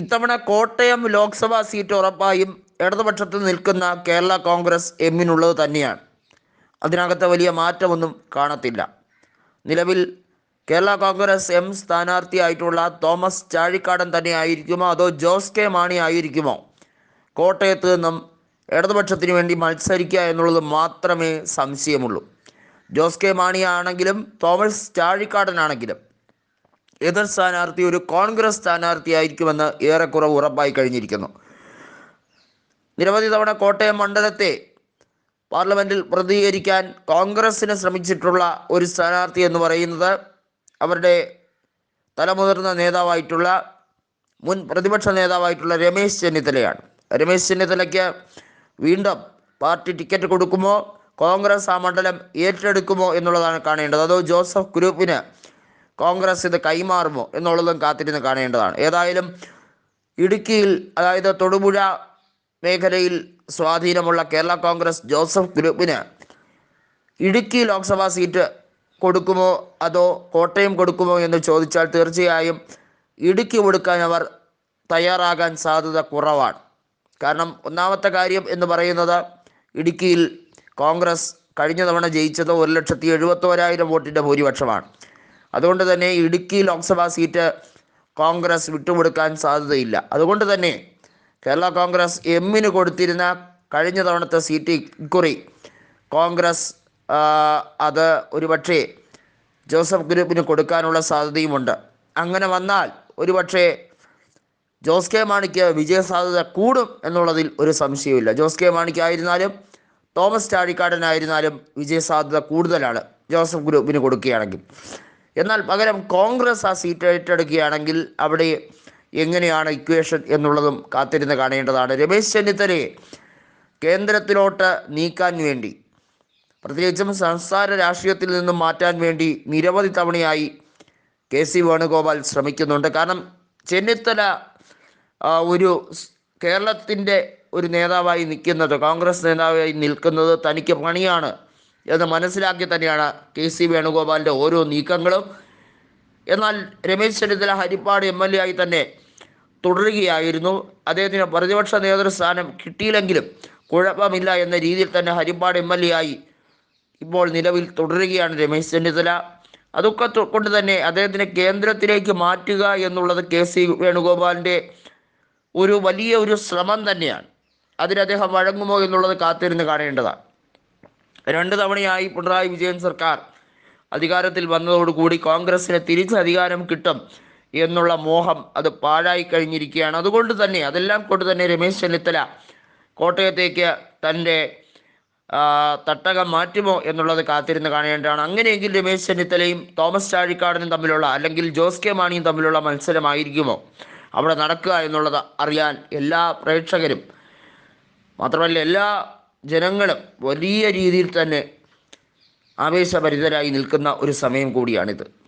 ഇത്തവണ കോട്ടയം ലോക്സഭാ സീറ്റ് ഉറപ്പായും ഇടതുപക്ഷത്തിൽ നിൽക്കുന്ന കേരള കോൺഗ്രസ് എമ്മിനുള്ളത് തന്നെയാണ്. അതിനകത്ത് വലിയ മാറ്റമൊന്നും കാണത്തില്ല. നിലവിൽ കേരള കോൺഗ്രസ് എം സ്ഥാനാർത്ഥിയായിട്ടുള്ള തോമസ് ചാഴിക്കാടൻ തന്നെ ആയിരിക്കുമോ അതോ ജോസ് കെ മാണി ആയിരിക്കുമോ? കോട്ടയത്ത് നിന്നും ഇടതുപക്ഷത്തിന് വേണ്ടി മത്സരിക്കുക എന്നുള്ളത് മാത്രമേ സംശയമുള്ളൂ. ജോസ് കെ മാണി ആണെങ്കിലും തോമസ് ചാഴിക്കാടനാണെങ്കിലും എതിർ സ്ഥാനാർത്ഥി ഒരു കോൺഗ്രസ് സ്ഥാനാർത്ഥിയായിരിക്കുമെന്ന് ഏറെക്കുറെ ഉറപ്പായി കഴിഞ്ഞിരിക്കുന്നു. നിരവധി തവണ കോട്ടയം മണ്ഡലത്തെ പാർലമെന്റിൽ പ്രതികരിക്കാൻ കോൺഗ്രസ്സിന് ശ്രമിച്ചിട്ടുള്ള ഒരു സ്ഥാനാർത്ഥി എന്ന് പറയുന്നത് അവരുടെ തലമുതിർന്ന നേതാവായിട്ടുള്ള മുൻ പ്രതിപക്ഷ നേതാവായിട്ടുള്ള രമേശ് ചെന്നിത്തലയാണ്. രമേശ് ചെന്നിത്തലയ്ക്ക് വീണ്ടും പാർട്ടി ടിക്കറ്റ് കൊടുക്കുമോ? കോൺഗ്രസ് ആ മണ്ഡലം ഏറ്റെടുക്കുമോ എന്നുള്ളതാണ് കാണേണ്ടത്. അതോ ജോസഫ് ഗ്രൂപ്പിന് കോൺഗ്രസ് ഇത് കൈമാറുമോ എന്നുള്ളതും കാത്തിരുന്ന് കാണേണ്ടതാണ്. ഏതായാലും ഇടുക്കിയിൽ അതായത് തൊടുപുഴ മേഖലയിൽ സ്വാധീനമുള്ള കേരള കോൺഗ്രസ് ജോസഫ് ഗ്രൂപ്പിന് ഇടുക്കി ലോക്സഭാ സീറ്റ് കൊടുക്കുമോ അതോ കോട്ടയം കൊടുക്കുമോ എന്ന് ചോദിച്ചാൽ തീർച്ചയായും ഇടുക്കി കൊടുക്കാൻ അവർ തയ്യാറാകാൻ സാധ്യത കുറവാണ്. കാരണം ഒന്നാമത്തെ കാര്യം എന്ന് പറയുന്നത് ഇടുക്കിയിൽ കോൺഗ്രസ് കഴിഞ്ഞ തവണ ജയിച്ചത് ഒരു ലക്ഷത്തി എഴുപത്തോരായിരം വോട്ടിന്റെ ഭൂരിപക്ഷമാണ്. അതുകൊണ്ട് തന്നെ ഇടുക്കി ലോക്സഭാ സീറ്റ് കോൺഗ്രസ് വിട്ടുകൊടുക്കാൻ സാധ്യതയില്ല. അതുകൊണ്ട് തന്നെ കേരള കോൺഗ്രസ് എമ്മിന് കൊടുത്തിരുന്ന കഴിഞ്ഞ തവണത്തെ സീറ്റ് ഇക്കുറി കോൺഗ്രസ് അത് ഒരുപക്ഷേ ജോസഫ് ഗ്രൂപ്പിന് കൊടുക്കാനുള്ള സാധ്യതയുമുണ്ട്. അങ്ങനെ വന്നാൽ ഒരുപക്ഷേ ജോസ് കെ മാണിക്ക് വിജയ സാധ്യത കൂടും എന്നുള്ളതിൽ ഒരു സംശയവുമില്ല. ജോസ് കെ മാണിക്ക് ആയിരുന്നാലും തോമസ് ചാഴിക്കാടനായിരുന്നാലും വിജയ സാധ്യത കൂടുതലാണ് ജോസഫ് ഗ്രൂപ്പിന് കൊടുക്കുകയാണെങ്കിൽ. എന്നാൽ പകരം കോൺഗ്രസ് ആ സീറ്റ് ഏറ്റെടുക്കുകയാണെങ്കിൽ അവിടെ എങ്ങനെയാണ് ഇക്വേഷൻ എന്നുള്ളതും കാത്തിരുന്ന് കാണേണ്ടതാണ്. രമേശ് ചെന്നിത്തലയെ കേന്ദ്രത്തിലോട്ട് നീക്കാൻ വേണ്ടി പ്രത്യേകിച്ചും സംസ്ഥാന രാഷ്ട്രീയത്തിൽ നിന്നും മാറ്റാൻ വേണ്ടി നിരവധി തവണയായി കെ സി വേണുഗോപാൽ ശ്രമിക്കുന്നുണ്ട്. കാരണം ചെന്നിത്തല ഒരു കേരളത്തിന്റെ ഒരു നേതാവായി നിൽക്കുന്നത് കോൺഗ്രസ് നേതാവായി നിൽക്കുന്നത് തനിക്ക് പണിയാണ്. എന്ന് മനസ്സിലാക്കി തന്നെയാണ് കെ സി വേണുഗോപാലിന്റെ ഓരോ നീക്കങ്ങളും. എന്നാൽ Ramesh Chennithala Haripad M L A ആയി തന്നെ തുടരുകയായിരുന്നു. അദ്ദേഹത്തിന് പ്രതിപക്ഷ നേതൃസ്ഥാനം കിട്ടിയില്ലെങ്കിലും കുഴപ്പമില്ല എന്ന രീതിയിൽ തന്നെ ഹരിപ്പാട് എം എൽ എ ആയി ഇപ്പോൾ നിലവിൽ തുടരുകയാണ് രമേശ് ചെന്നിത്തല. അതൊക്കെ കൊണ്ട് തന്നെ അദ്ദേഹത്തിനെ കേന്ദ്രത്തിലേക്ക് മാറ്റുക എന്നുള്ളത് കെ സി വേണുഗോപാലിന്റെ ഒരു വലിയ ഒരു ശ്രമം തന്നെയാണ്. അതിന് അദ്ദേഹം വഴങ്ങുമോ എന്നുള്ളത് കാത്തിരുന്ന് കാണേണ്ടതാണ്. രണ്ട് തവണയായി പിണറായി വിജയൻ സർക്കാർ അധികാരത്തിൽ വന്നതോടുകൂടി കോൺഗ്രസിന് തിരിച്ച് അധികാരം കിട്ടും എന്നുള്ള മോഹം അത് പാഴായി കഴിഞ്ഞിരിക്കുകയാണ്. അതുകൊണ്ട് തന്നെ അതെല്ലാം കൊണ്ട് തന്നെ രമേശ് ചെന്നിത്തല കോട്ടയത്തേക്ക് തന്റെ തട്ടകം മാറ്റുമോ എന്നുള്ളത് കാത്തിരുന്ന് കാണേണ്ടതാണ്. അങ്ങനെയെങ്കിൽ രമേശ് ചെന്നിത്തലയും തോമസ് ചാഴിക്കാടനും തമ്മിലുള്ള അല്ലെങ്കിൽ ജോസ് കെ മാണിയും തമ്മിലുള്ള മത്സരമായിരിക്കുമോ? അവിടെ നടക്കുക എന്നുള്ളത് അറിയാൻ എല്ലാ പ്രേക്ഷകരും മാത്രമല്ല എല്ലാ ജനങ്ങളും വലിയ രീതിയിൽ തന്നെ ആവേശഭരിതരായി നിൽക്കുന്ന ഒരു സമയം കൂടിയാണിത്.